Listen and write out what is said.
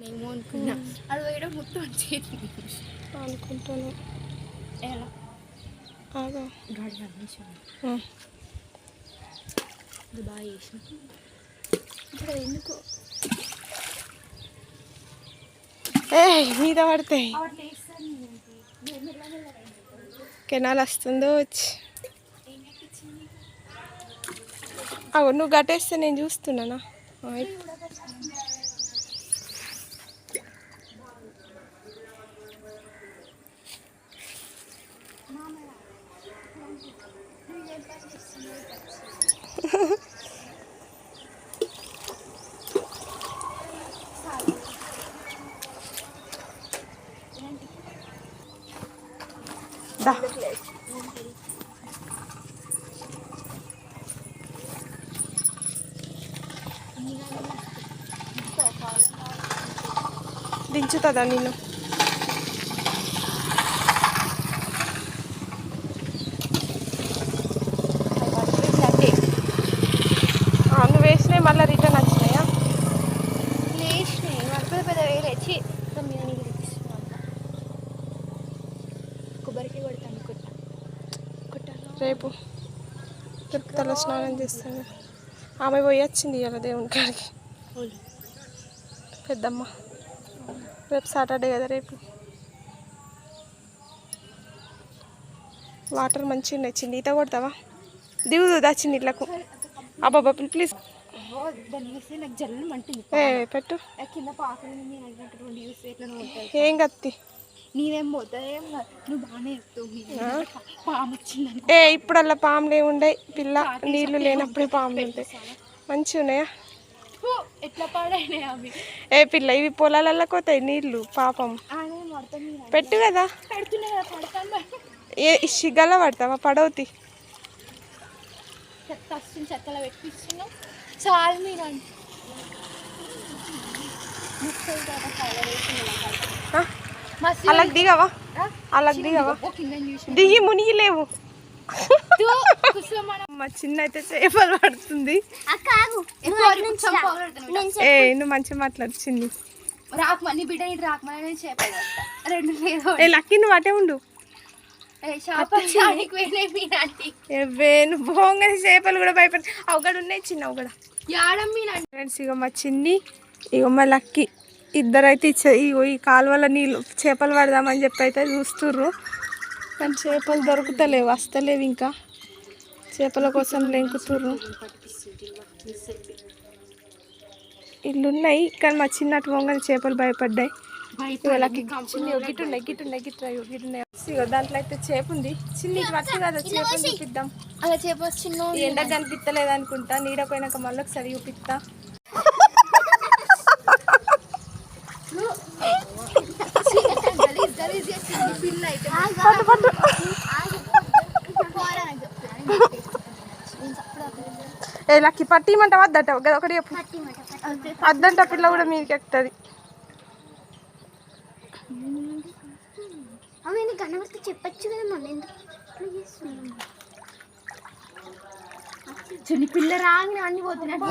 మేము అనుకున్నా. అది పోయడం మొత్తం వచ్చేది అనుకుంటాను. ఎలా? ఆగా. గాడి అందించాను. ఇది బాగా చేసిన. అది ఎందుకు? ఏ మీద పడతాయి కెనాల్ వస్తుందో వచ్చి. అవు నువ్వు గట్టేస్తే నేను చూస్తున్నానా? దించుతుందా నిన్ను? మళ్ళీ రిటర్న్ వచ్చినాయా? లేచినాయి. మరి పెద్ద వేలు వచ్చి తొమ్మిది నీళ్ళు తెప్పిస్తున్నాం కొబ్బరికి కొడతాను కొట్ట. కొట్టాను రేపు తిరుపతిలో స్నానం చేస్తాను. ఆమె పోయి వచ్చింది ఇవాళ దేవుని కాడికి. పెద్దమ్మ. రేపు సాటర్డే కదా రేపు. వాటర్ మంచిగా ఉన్నాయి చిన్న ఈత కొడతావా? దిగుదు చిన్న ఇట్లకు. అబ్బాబా ప్లీజ్ దాన్ని చూస్తే నాకు జల్లు అంటుంది. ఏ పెట్టు. కింద పాకలు ఎట్లా ఏం కత్తి? నీవేం పోతాయేం కాదు. నువ్వు బాగానే చెప్తావు మీ పాము వచ్చిందని ఏ ఇప్పుడు అలా పాములు ఏముండే పిల్ల నీళ్ళు లేనప్పుడే పాములు ఉంటాయి. మంచిగా ఉన్నాయా? ఎట్లా పాడైనాయి అవి? ఏ పిల్ల ఇవి పొలాలలోకి పోతాయి నీళ్ళు పాపం. పెట్టు కదా. ఏ సిగ్గల పడతావా పడవుతి చెత్త చెత్తలో పెట్టిస్తున్నాం చాలు మీరు దిగవా? దిగవా? కింద చూసి దిగి మునిగిలేవు. కుసుమన. మా చిన్న అయితే చేపలు పడుతుంది. ఏ నువ్వు మంచిగా మాట్లాడుచింది రాకమని బిడ్డ రాకమని చేపలు రెండు లక్కీ నువ్వు అటే ఉండు. పోగానే చేపలు కూడా భయపడి అవగడ ఉన్నాయి చిన్న మీనంటి ఫ్రెండ్స్ ఇక మా చిన్ని ఇక మా లక్కీ. ఇద్దరైతే ఇచ్చే ఇగో ఈ కాలువల నీళ్ళు చేపలు పడదామని చెప్పి అయితే చూస్తుర్రు. కానీ చేపలు దొరుకుతలేవు వస్తలేవు ఇంకా. చేపల కోసం లెంకుతుర్రు ఇల్లు ఉన్నాయి కానీ మా చిన్నటి పోగానే చేపలు భయపడ్డాయి. లక్కీ చిన్ని ఇగో దాంట్లో అయితే చేప ఉంది. చిన్ని పట్టు కదా చేపలు చూపిద్దాం. అలా చేప చిన్న ఈ ఎండకు కనిపిస్తలేదు అనుకుంటా. నీడ పోయినాక మళ్ళీ ఒకసారి చూపిస్తా. ఏ లక్కి పట్టిమంట వద్దట. కదా ఒకటి చెప్పు. వద్దంట పిల్ల కూడా మీదకి ఎక్కుతుంది. ఆమె కనబడితే చెప్పచ్చు కదా మొన్న ఎందుకు చిన్న పిల్ల రాగానే అన్ని పోతున్నాడు.